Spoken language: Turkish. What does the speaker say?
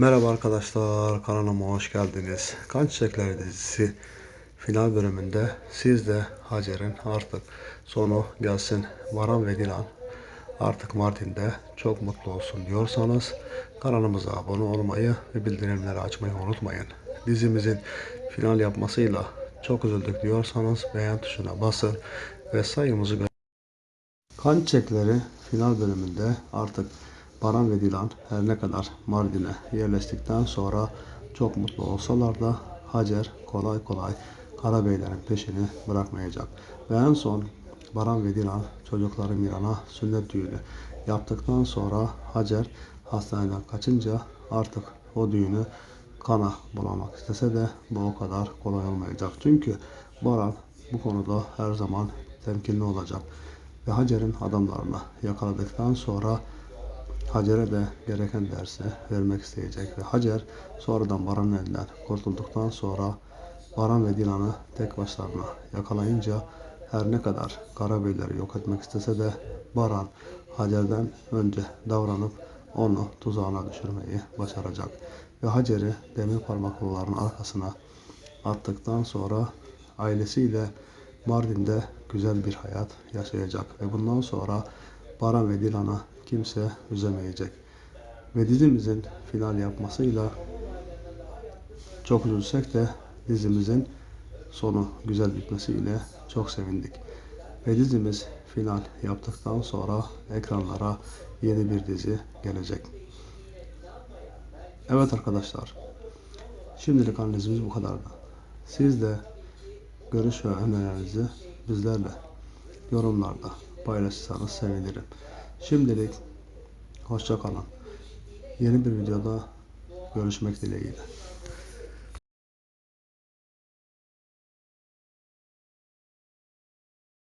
Merhaba arkadaşlar, kanalıma hoş geldiniz. Kan Çiçekleri dizisi final bölümünde siz de Hacer'in artık sonu gelsin Varan ve Dilan artık Mardin'de çok mutlu olsun diyorsanız kanalımıza abone olmayı ve bildirimleri açmayı unutmayın. Dizimizin final yapmasıyla çok üzüldük diyorsanız beğen tuşuna basın ve sayımızı Kan Çiçekleri final bölümünde artık Baran ve Dilan her ne kadar Mardin'e yerleştikten sonra çok mutlu olsalar da Hacer kolay kolay Karabeylerin peşini bırakmayacak. Ve en son Baran ve Dilan çocukları Miran'a sünnet düğünü yaptıktan sonra Hacer hastaneden kaçınca artık o düğünü kana bulamak istese de bu o kadar kolay olmayacak. Çünkü Baran bu konuda her zaman temkinli olacak. Ve Hacer'in adamlarını yakaladıktan sonra Hacer'e de gereken dersi vermek isteyecek ve Hacer sonradan Baran'ın elinden kurtulduktan sonra Baran ve Dilan'ı tek başlarına yakalayınca her ne kadar Karabeyleri yok etmek istese de Baran Hacer'den önce davranıp onu tuzağına düşürmeyi başaracak. Ve Hacer'i demir parmaklıların arkasına attıktan sonra ailesiyle Mardin'de güzel bir hayat yaşayacak ve bundan sonra Baran ve Dilan'a kimse üzemeyecek. Ve dizimizin final yapmasıyla çok üzülsek de dizimizin sonu güzel bitmesiyle çok sevindik. Ve dizimiz final yaptıktan sonra ekranlara yeni bir dizi gelecek. Evet arkadaşlar. Şimdilik analizimiz bu kadardı. Siz de görüş ve önerilerinizi bizlerle yorumlarda paylaşırsanız sevinirim. Şimdilik hoşça kalın. Yeni bir videoda görüşmek dileğiyle.